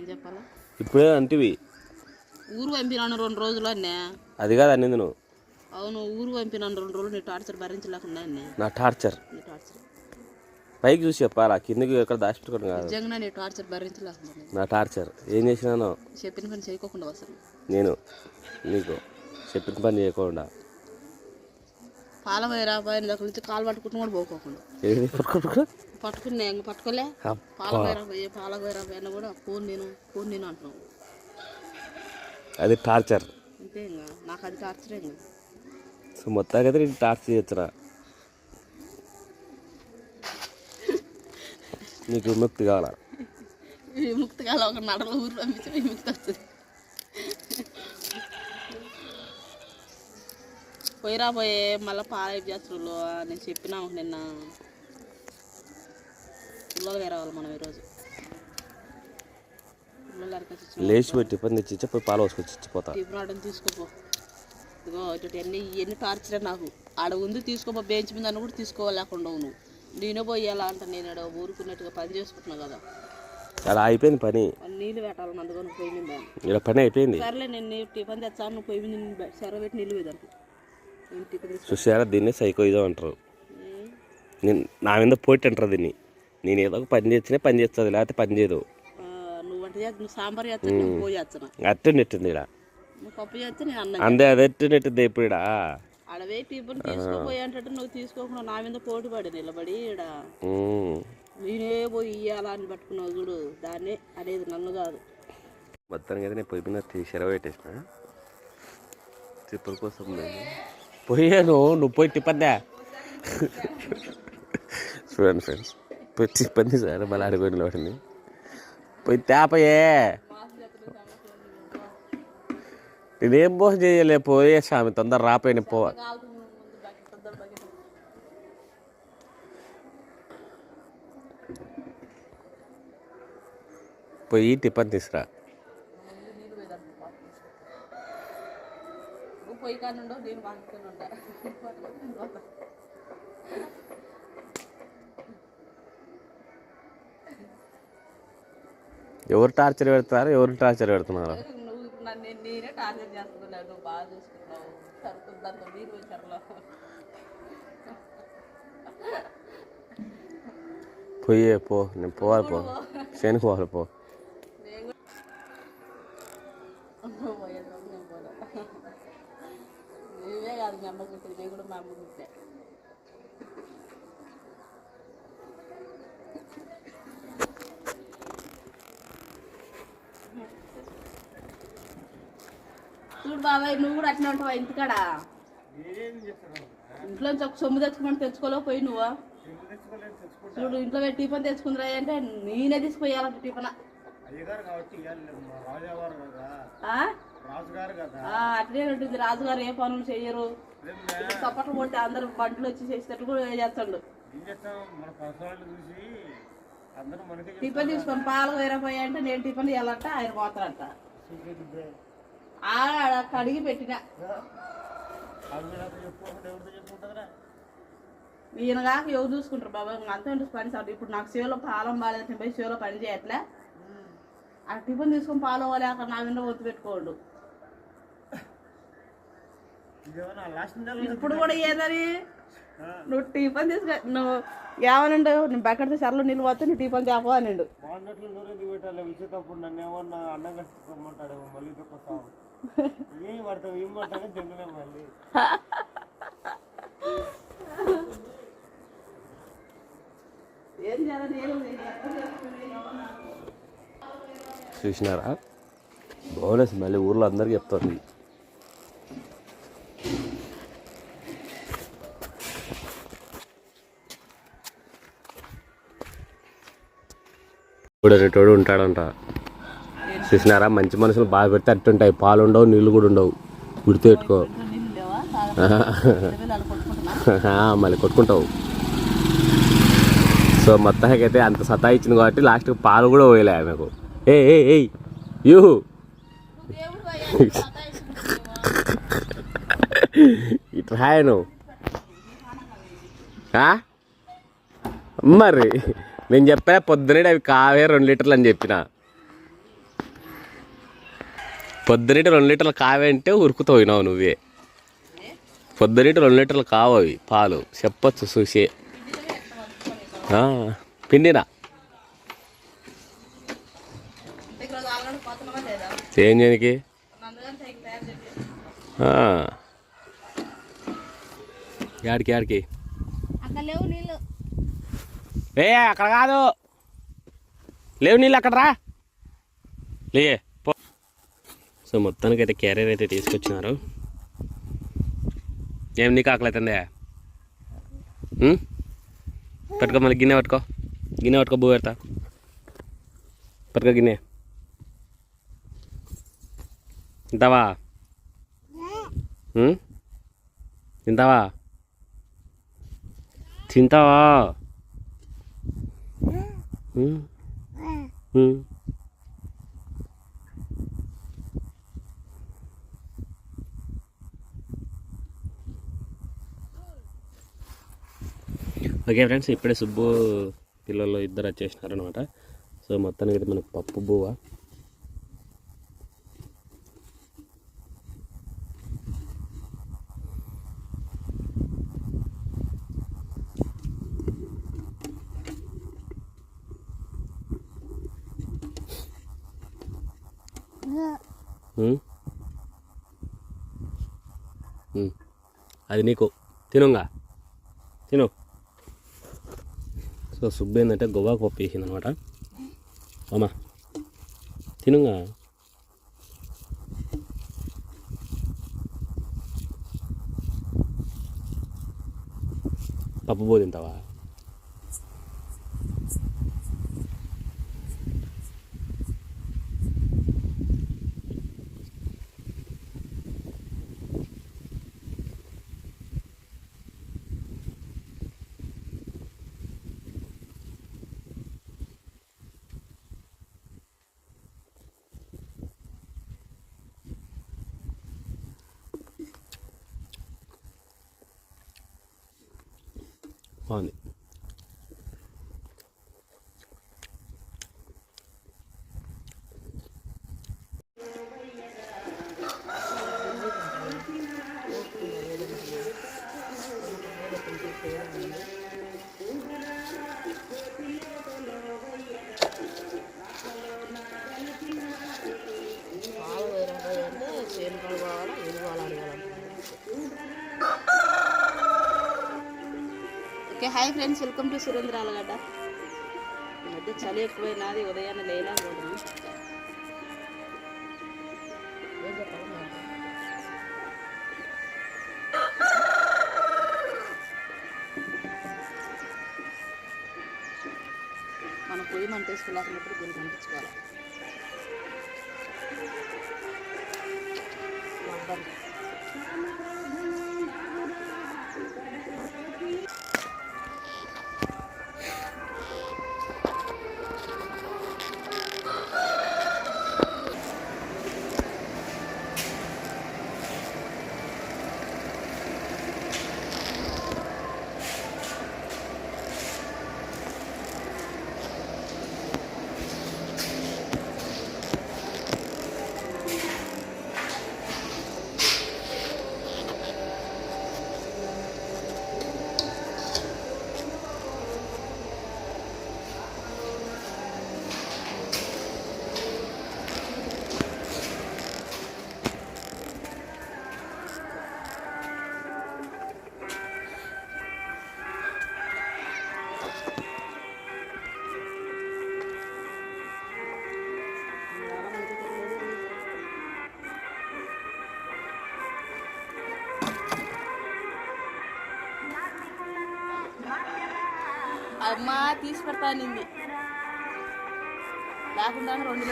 ఏం చెప్పాలా? ఇప్పుడే అంటివి. ఊరు పంపినాను రెండు రోజులు అన్నే. అది కాదు అన్నింది నువ్వు. అవును ఊరు పంపినాను రెండు రోజులు నీ టార్చర్ భరించలేకుండా అన్నే. నా టార్చర్. నీ టార్చర్. పైకి చూసి చెప్పాలా? కిందకి ఎక్కడ దాచిపెట్టుకోవడం కాదు. నిజంగా నీ టార్చర్ భరించలేకుండా నా టార్చర్. ఏం చేసినానో? చెప్పిన పని చేయకోకుండా అసలు నేను నీకు చెప్పిన పని చేయకుండా. పాల వైరా పైన దగ్గర నుంచి కాలు పట్టుకుంటూ కూడా పోకోకుండా. ఏది పట్టుకో పట్టుకుని ఇంక పట్టుకోలే. అబ్బా. పాల వైరా పోయి పాల వైరా పైన కూడా ఫోన్ నేను ఫోన్ నేను అంటున్నావు. అది టార్చర్. అంతే ఇంకా. నాకు అది టార్చరే ఇంకా. సో మొత్తానికి అయితే నేను టార్చర్ చేయొచ్చురా. నీకు విముక్తి కావాలా? విముక్తి కాల ఒక నడల ఊరు పంపించి విముక్తి వస్తుంది. పోయిరా పోయే మళ్ళీ పాల చేస్తులు నేను చెప్పినా నిన్న. మనం ఈరోజు. లేచి పెట్టి తెచ్చి ఇచ్చి పోయి పాలు పోసుకొచ్చి ఇచ్చిపోతా తీసుకోపో. ఇదిగో ఇటు ఎన్ని ఎన్ని టార్చర్ నాకు. ఆడ ఉంది తీసుకోపో బెంచ్ మీద అని కూడా తీసుకోలేకుండా నువ్వు. నేనే పోయి ఎలా అంట నేను ఊరుకున్నట్టుగా పని చేసుకుంటున్నావు కదా. అలా అయిపోయింది పని. నీళ్ళు పెట్టాలని అందుకని పొయ్యి మీద. ఇక్కడ పని అయిపోయింది. సర్లే నేను టిఫిన్ తెచ్చాను నువ్వు పొయ్యి మీద సెర పెట్టి నీళ్ళు తీసుకో చూసారా దీన్ని సైకో ఇదో అంటారు. నేను నా మీద పోటీ అంటారు దీన్ని. నేను ఏదో ఒక పని చేస్తేనే పని చేస్తుంది లేకపోతే పని చేయదు. అట్టు నెట్టింది ఇక్కడ అందే అది అట్టు నెట్టింది ఇప్పుడు ఇక్కడ నువ్వు తీసుకోకుండా నా మీద పోటీ పడి నిలబడి. నేనే పోయి ఇయ్యాలా అని పట్టుకున్నావు చూడు దాన్నే అనేది నన్ను కాదు. మొత్తానికి అయితే నేను పొయ్యి మీద తీసిర పెట్టేసిన. తిప్పల కోసం పోయాను. నువ్వు పోయి తిప్పద్దా చూడండి ఫ్రెండ్స్. పోయి తిప్పంది సార్ మళ్ళీ అడుగుని వాటిని పోయి తేపయే. నేనేం మోసం చేయలే పోయే స్వామి తొందర రాపోయిన పో పోయి టిఫన్ తీసురా. నువ్వు పోయి కానుండో నేను పట్టుకుని ఉంటా. ఎవరు టార్చర్ పెడతారు ఎవరు టార్చర్ పెడుతున్నారు? పోయే పో నేను పోవాలి పో. శనికి పోవాలి పో నువ్వు పోయేది నేను పోలే నువ్వే కాదు మీ అమ్మ కుట్టింది నేను కూడా మా అమ్మ కుట్టే చూడు బాబాయ్ నువ్వు కూడా అట్లా ఉంటావా ఇంటికాడ? ఇంట్లో ఒక సొమ్ము తెచ్చుకోమని తెచ్చుకోలేవు పోయి నువ్వు? చూడు ఇంట్లో టిఫిన్ తెచ్చుకుందిరా అంటే నేనే తీసుకుపోయాలంట టిఫిన్. అట్లే ఉంటుంది. రాజుగారు ఏ పనులు చెయ్యరు. చప్పట్లు కొట్టి అందరు బండ్లు వచ్చి చేసేటట్టు కూడా చేస్తాడు. టిఫిన్ తీసుకొని పాలు వేరపోయా అంటే నేను టిఫిన్ ఇవ్వాలంట ఆయన పోతాడంట. ఆడ కడిగి పెట్టిన. అవి ఈయన కాక ఎవరు చూసుకుంటారు బాబా? అంతా ఉంటుంది పని సార్. ఇప్పుడు నాకు సేవలో పాలం బాగాలేదు నేను పోయి సేవలో పని చేయట్లే. ఆ టిఫిన్ తీసుకొని పాలు అవ్వలేక అక్కడ నా మీద ఒత్తు పెట్టుకోండు. ఇప్పుడు కూడా ఏదని నువ్వు టిఫిన్ తీసుకు నువ్వు ఏమనండు నువ్వు బెక్కడితే సరళ నీళ్ళు పోతే నువ్వు టిఫిన్ తేపో అనిండు. చూసినారా? బోనస్ మళ్ళీ ఊర్లో అందరికి చెప్తుంది. ఇప్పుడు అనేటోడు ఉంటాడంట. చూసినారా? మంచి మనుషులు బాగా పెడితే అట్టుంటాయి పాలు ఉండవు నీళ్ళు కూడా ఉండవు. గుర్తు పెట్టుకో మళ్ళీ కొట్టుకుంటావు. సో మొత్తానికి అయితే అంత సతా ఇచ్చింది కాబట్టి లాస్ట్కి పాలు కూడా పోయలే ఆమెకు. ఏ ఏ ఏయ్ యూ. ఇటు రాయను? మరి నేను చెప్పా పొద్దునే అవి కావే రెండు లీటర్లు అని చెప్పిన. పొద్దునీటి రెండు లీటర్లు కావే అంటే ఉరుకుతావు నువ్వే. పొద్దునీటి రెండు లీటర్లు కావు అవి పాలు. చెప్పొచ్చు చూసి. పిండినా? ఏం చేయనికి. యాడికి యాడికి? ఏ అక్కడ కాదు. లేవు నీళ్ళు అక్కడ రా. లే. సో మొత్తానికి అయితే క్యారియర్ అయితే తీసుకొచ్చినారు. ఏం నీకు ఆకలి అవుతుందే? పట్టుకో మళ్ళీ గిన్నె పట్టుకో. గిన్నె పట్టుకో బూ పెడతా. పట్టుకో గిన్నె. తింటావా? ఉం? తింటావా? తింటావా? ఓకే ఫ్రెండ్స్ ఇప్పుడే సుబ్బు పిల్లలు ఇద్దరు వచ్చేసినారనమాట సో మొత్తానికి అయితే మనకు పప్పు బువ్వ. Hmm? Hmm. అది నీకు. తినుగా? తిను. సో సుబ్బు ఏంటంటే గోవాకు పప్పు వేసింది అనమాట అమ్మా తినుగా? పప్పు పో తింటావా? on hi friends welcome to Surendra Allagadda ఈ మధ్య చలి ఎక్కువైనది ఉదయాన్నే లేలా కూడా మనం పొయ్యి మంటేసుకున్నప్పుడు దీన్ని పంపించుకోవాలి అమ్మా తీసి పెడతానింది లేకుండా రెండు